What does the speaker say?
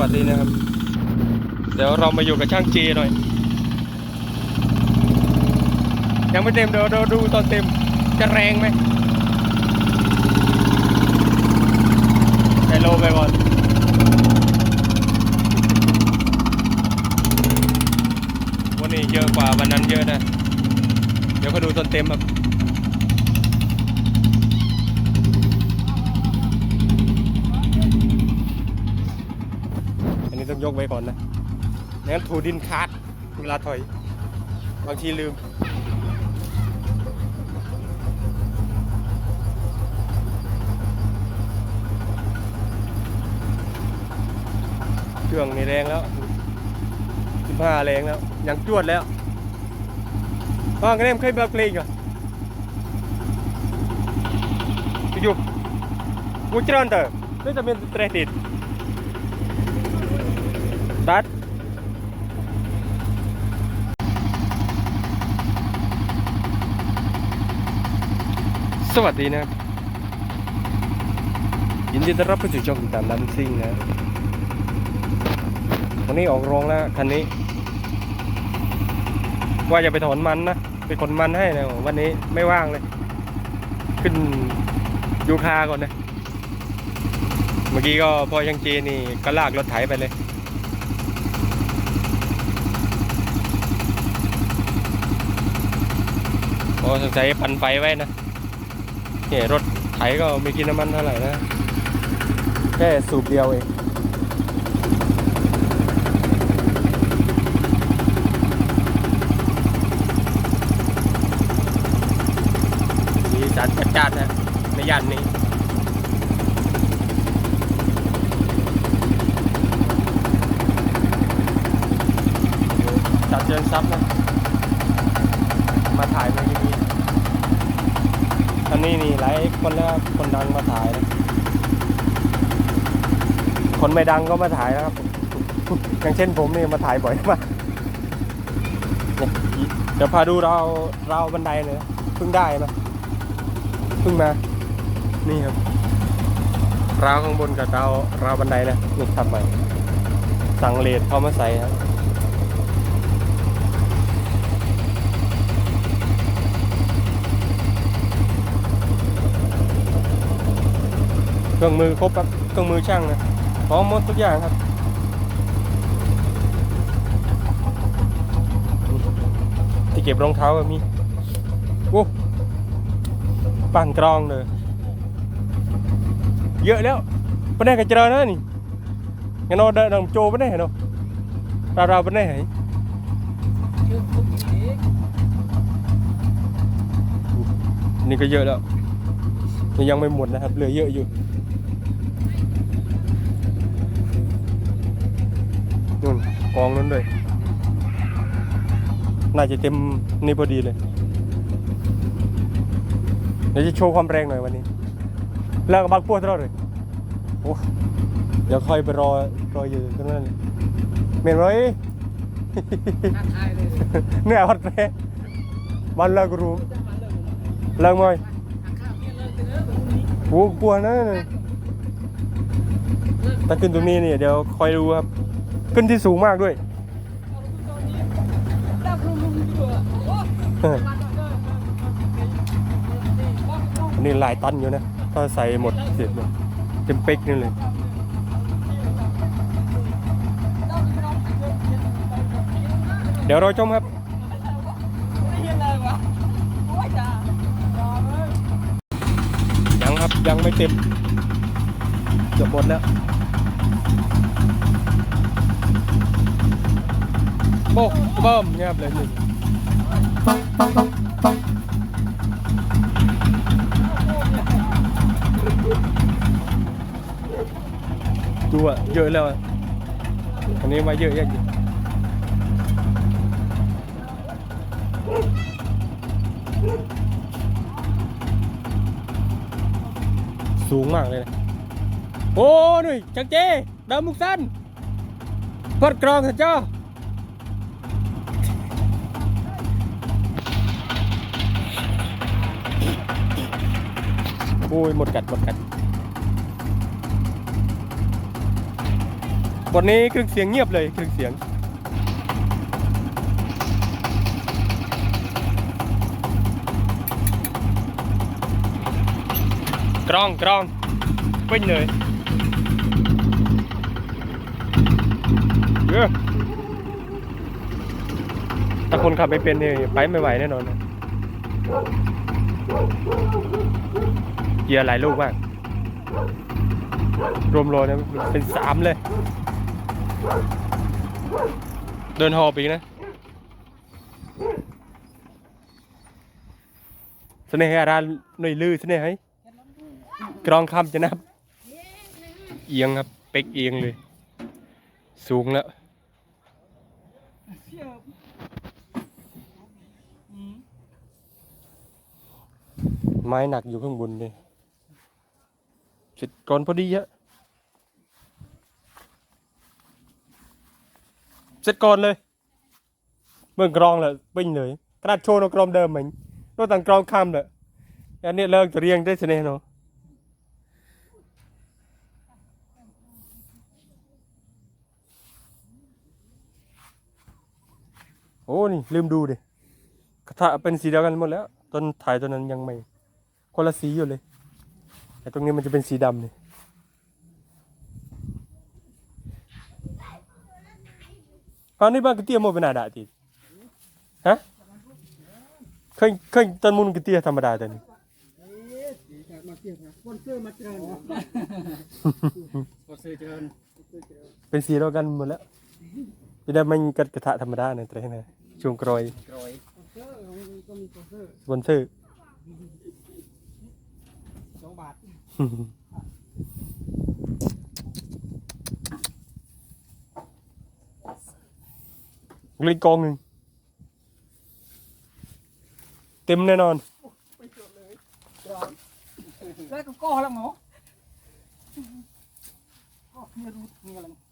วัสดีนะครับ เดี๋ยวเรามาอยู่กับช่างเจหน่อย ยังไม่เต็มเดี๋ยวเราดูตอนเต็มจะแรงไหมใส่โลไปก่อนวันนี้เยอะกว่าวันนั้นเยอะนะ เดี๋ยวก็ดูตอนเต็มครับ อันนี้ต้อง ยกไว้ก่อนนะไม่งั้นถูดินขาดเวลาถอย บางทีลืม เครื่องนี่แรงแล้วสิบห้าแรงแล้ว ยังจวดแล้วบ้างกันเล่มเคยแบบเพลงเหรอยู่กูจรอนเตอร์นี่จะเป็นเตรติด ตัดสวัสดีนะครับยินดีต้อนรับเข้าสู่ช่องตามดัมซิ่งนะวันนี้ออกโรงแล้วคันนี้ ว่าจะไปถอนมันนะไปขนมันให้นะวันนี้ไม่ว่างเลย ขึ้นยูคาก่อนนะเมื่อกี้ก็พอยังเจนี่ก็ลากรถไถไปเลย โอ้ สงสัยปั่นไฟไว้นะเนี่ยรถไถก็ไม่กินน้ำมันเท่าไหร่นะ แค่สูบเดียวเองมีสารจัดจ้านนะในย่านนี้จัดเจนซับนะ มาถ่ายมาที่นี่ อันนี้นี่หลายคนแล้วคนดังมาถ่ายนะคนไม่ดังก็มาถ่ายนะครับ อย่างเช่นผมนี่มาถ่ายบ่อยมากเนี่ยเดี๋ยวพาดูเราเราบันไดเลยเพิ่งได้นะเพิ่งมา นี่ครับราวข้างบนกับราวราวบันไดนะนี่ทำใหม่สั่งเลดเขามาใส่ครับ รื่องมือครบครับเครื่องมือช่างนะพร้อมหมดทุกอย่างครับที่เก็บรองเท้าก็มีโอ้ปั่นกรองเลย เยอะแล้วไปไหนกันเจอนะนี่งั้นเราเดินโจไปไหนเนาะเราเราไปไหนนี่ก็เยอะแล้ว ยังไม่หมดนะครับเหลือเยอะอยู่นู่นกองนั้นเลยน่าจะเต็มนี่พอดีเลยเดี๋ยวจะโชว์ความแรงหน่อยวันนี้ แล้วก็บักปวดตลอดเลยโอ้เดี๋ยวค่อยไปรอรออยู่ตรงนั้นเลยเมนไว้เนี่ยวัดแม่วันเลิกรู้เลิกมั้ยโอ้กลัวนะถ้าขึ้นตรงนี้เนี่ยเดี๋ยวคอยดูครับ ขึ้นที่สูงมากด้วยอันนี้หลายตันอยู่นะถ้าใส่หมดเสร็จเนี่ยเต็มเป๊กนี่เลยเดี๋ยวเราชมครับ ยังไม่เต็มเกือบหมดแล้วโบกเบิ่มเงียบเลยหนึ่งดูอะเยอะแล้วอันนี้มาเยอะแยะจริ สูงมากเลยนะโอ้หนุ่ยจังเจดาวมุกสันพดกรองเถอะจ้าโอ้ยหมดกัดหมดกัดบทนี้เครื่องเสียงเงียบเลยเครื่องเสียง กล้องกล้องปิ้งเลยเยอะถ้าคนขับไม่เป็นเนี่ยไปไม่ไหวแน่นอนเกียร์หลายลูกมาก รวมโลนะเป็นสามเลย เดินหอบอีกนะเสน่ห์อารหน่อยลือเสน่ห์ให้ กรองคำจะนับ เอียงครับ เป็กเอียงเลย สูงแล้วไม้หนักอยู่ข้างบนเลยเสร็จก่อนพอดีอะเสร็จก่อนเลยเมื่อกรองเลยปิ้งเลยกระดาษโชว์นกรอมเดิมเหมือนนกต่างกรองคำเลยอันนี้เลิกจะเรียงได้เสน่ห์เนาะ โอ้นี่ลืมดูดิกระทะเป็นสีเดียวกันหมดแล้วต้นถ่ายตัวนั้นยังไม่คนละสีอยู่เลย แต่ตรงนี้มันจะเป็นสีดำนี่อันนี้บ้านกระเตี้ยโมเป็นอาดาทีฮะเคยเคยต้นมุนกระเตี้ยธรรมดาแต่นี่มาเกี่ยวกับคนเสื้อมาเจริญก็ซื้อเจริญเป็นสีเดียวกันหมดแล้ว จะได้มันกระกระทะธรรมดาเนี่ยแต่ไหนช่วงกรอยกรอยเสื้อก็มีตัวเสื้อสปอนเซอร์สองบาทเลยกองหนึ่งเต็มแน่นอนแล้วก็ก้อแล้วหมอก็ไม่รู้มีอะไร